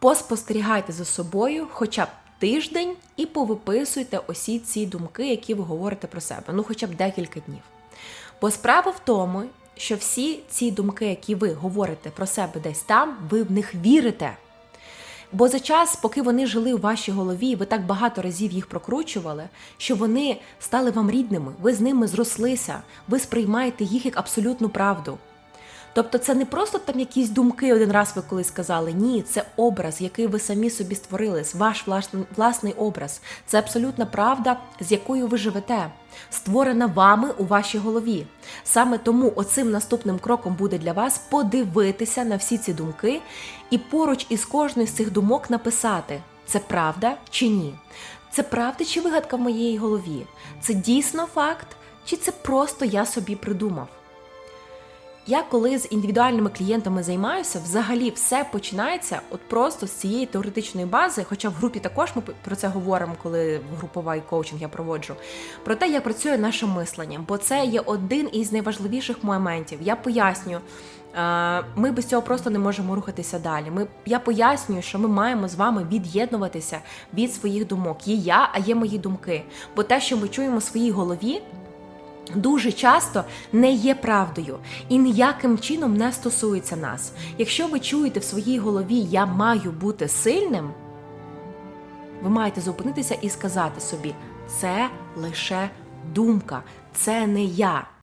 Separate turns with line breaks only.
поспостерігайте за собою хоча б тиждень і повиписуйте усі ці думки, які ви говорите про себе, ну хоча б декілька днів. Бо справа в тому, що всі ці думки, які ви говорите про себе десь там, ви в них вірите. Бо за час, поки вони жили у вашій голові, ви так багато разів їх прокручували, що вони стали вам рідними, ви з ними зрослися, ви сприймаєте їх як абсолютну правду. Тобто це не просто там якісь думки один раз ви колись сказали. Ні, це образ, який ви самі собі створили, ваш власний, власний образ. Це абсолютна правда, з якою ви живете, створена вами у вашій голові. Саме тому оцим наступним кроком буде для вас подивитися на всі ці думки і поруч із кожною з цих думок написати, це правда чи ні. Це правда чи вигадка в моїй голові? Це дійсно факт, чи це просто я собі придумав? Я коли з індивідуальними клієнтами займаюся, взагалі все починається от просто з цієї теоретичної бази. Хоча в групі також ми про це говоримо, коли в груповий коучинг я проводжу. Про те, як працює наше мислення, бо це є один із найважливіших моментів. Я пояснюю. е, Ми без цього просто не можемо рухатися далі. Ми я пояснюю, що ми маємо з вами від'єднуватися від своїх думок. Є я, а є мої думки. Бо те, що ми чуємо в своїй голові, дуже часто не є правдою і ніяким чином не стосується нас. Якщо ви чуєте в своїй голові Я маю бути сильним, ви маєте зупинитися і сказати собі: це лише думка, це не я.